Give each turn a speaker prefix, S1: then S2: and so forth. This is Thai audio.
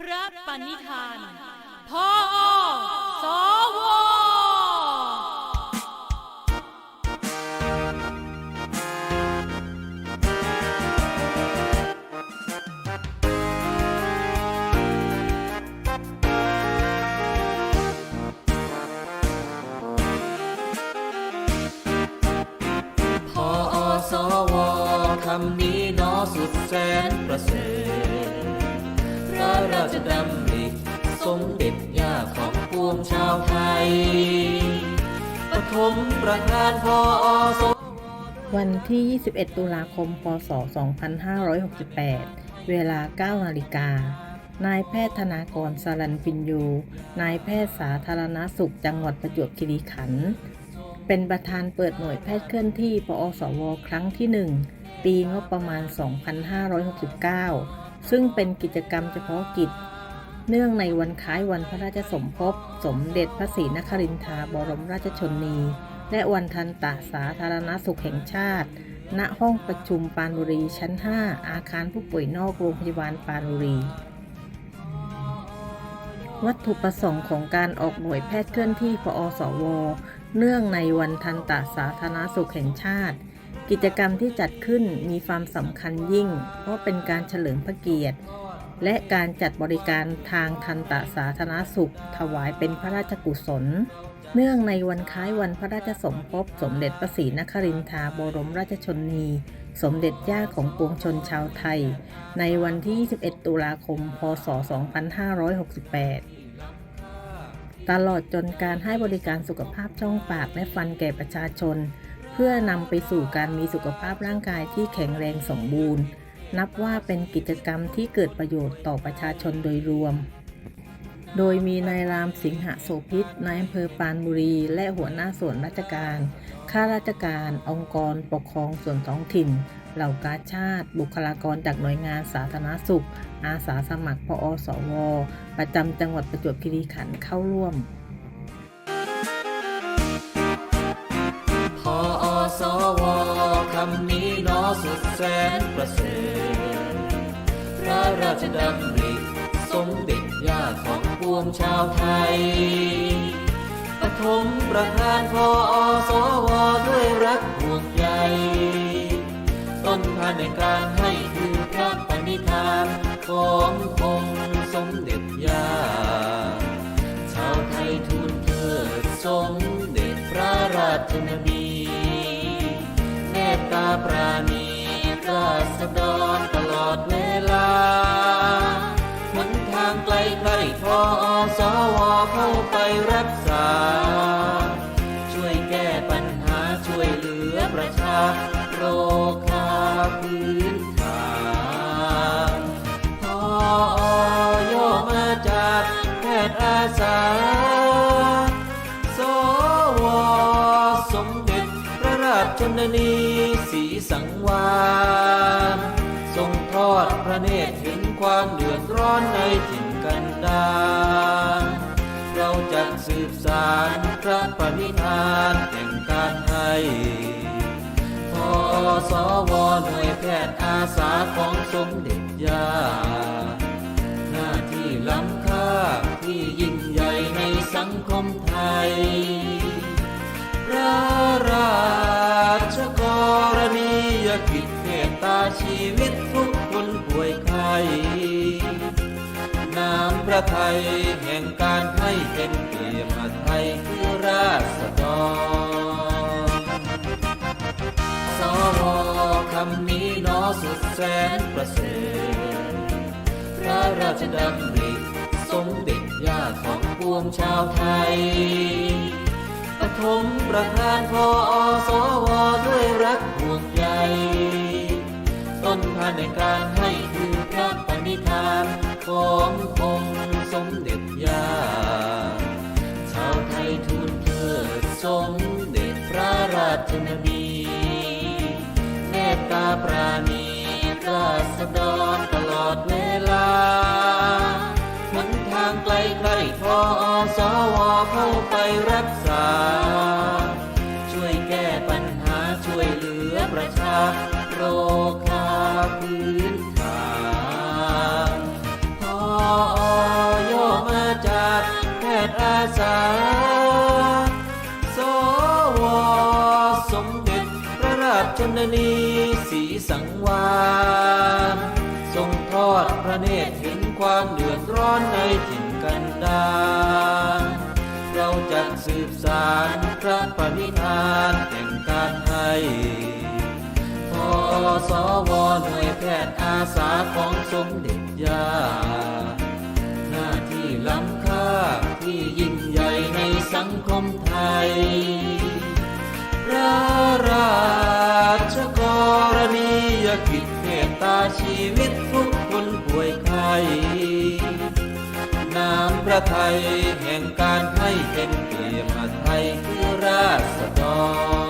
S1: พระปณิธานพ่อสว
S2: พออสวคำนี้ ปฐมประธานพอสวั
S3: นที่ 21 ตุลาคม พศ 2568 เวลา 9 นาฬิกา นายแพทย์ธนากรสารันปิญโย นายแพทย์สาธารณสุขจังหวัดประจวบคีรีขันธ์ เป็นประธานเปิดหน่วยแพทย์เคลื่อนที่ปอสว ครั้งที่ 1 ปีงบประมาณ 2569 ซึ่งเป็นกิจกรรมเฉพาะกิจ เนื่องในวันคล้ายวันพระราชสมภพ สมเด็จพระศรีนครินทราบรมราชชนนี และวันทันตะสาธารณสุขแห่งชาติ ณ ห้องประชุมปานบุรีชั้น 5 อาคารผู้ป่วยนอกโรงพยาบาลปานบุรี วัตถุประสงค์ของการออกหน่วยแพทย์เคลื่อนที่ปอสว เนื่องในวันทันตะสาธารณสุขแห่งชาติ กิจกรรมที่จัดขึ้นมีความสำคัญยิ่ง เพราะเป็นการเฉลิมพระเกียรติ และการจัดบริการทางทันตะสาธารณสุข ถวายเป็นพระราชกุศล เนื่องในวันคล้ายวันพระราชสมภพสมเด็จพระศรีนครินทราบรมราชชนนี สมเด็จย่าของปวงชนชาวไทย ในวันที่ 21 ตุลาคม พศ 2568 ตลอดจนการให้บริการสุขภาพช่องปากและฟันแก่ประชาชน เพื่อนำไปสู่การมีสุขภาพร่างกายที่แข็งแรงสมบูรณ์ นับว่าเป็นกิจกรรมที่เกิดประโยชน์ต่อประชาชนโดยรวม โดยมีนายรามสิงหโสพิษนายอำเภอปานบุรี และหัวหน้าส่วนราชการ ข้าราชการ องค์กร ปกครองส่วนท้องถิ่น เหล่ากาชาติ บุคลากรจากหน่วยงานสาธารณสุข อาสาสมัคร พอสว ประจำจังหวัดประจวบคีรีขันธ์เข้าร่วม
S2: พออสวคำนี้นอสุดแสนประเสริฐ ระราชดำริสมเด็จย่าของปวงชาวไทยปฐมประธานพออสวด้วยรักห่วงใยต้นทานในการให้คือพระปณิธานขององค์สมเด็จย่า ชาวไทยทูลเถิดสมเด็จพระราชนนีเมตตาปราณีราษฎร ประชาโรคาพื้นฐานพอย่อมาจากแพทย์อาสา สวสมเด็จพระราชชนนีศรีสังวานทรงทอดพระเนตรถึงความเดือดร้อนในถิ่นกันดารเราจะสืบสารพระปณิธานแห่งการให้ สวหน่วยแพทย์อาสาของสมเด็จย่า หน้าที่ล้ำค่าที่ยิ่งใหญ่ในสังคมไทย พระราชกรณียกิจเมตตาชีวิตทุกคนป่วยไข้น้ำพระไทยแห่งกา ระราชดำริสมเด็จย่าของปวงชาวไทย ปฐมประธานพอสวด้วยรักห่วงใย ต้นทานในการให้คือพระปณิธานขององค์สมเด็จย่า ชาวไทยทูลเถิดสมเด็จพระราชนนีเมตตาปราณีราษฎรตลอดเวลาางไกลไกลทอสวเข้าไปรักษา ช่วยแก้ปัญหาช่วยเหลือประชาโรคาพื้นฐานพอโยมาจากแพทย์อาสา สวสมเด็จพระราชชนนีสีสังวานทรงทอดพระเนตรเห็นความเดือดร้อนในถิ่น กันดารเราจะสืบสารพระปณิธานแห่งการให้ทสวหน่วยแพทย์อาสาของสมเด็จย่าหน้าที่ล้ำค่าที่ยิ่งใหญ่ในสังคมไทย พระราชกรณียกิจเมตตาชีวิตทุกคนป่วยไข้ น้พระไทยแห่งการให้เป็นเกียรติไทยคือราษฎร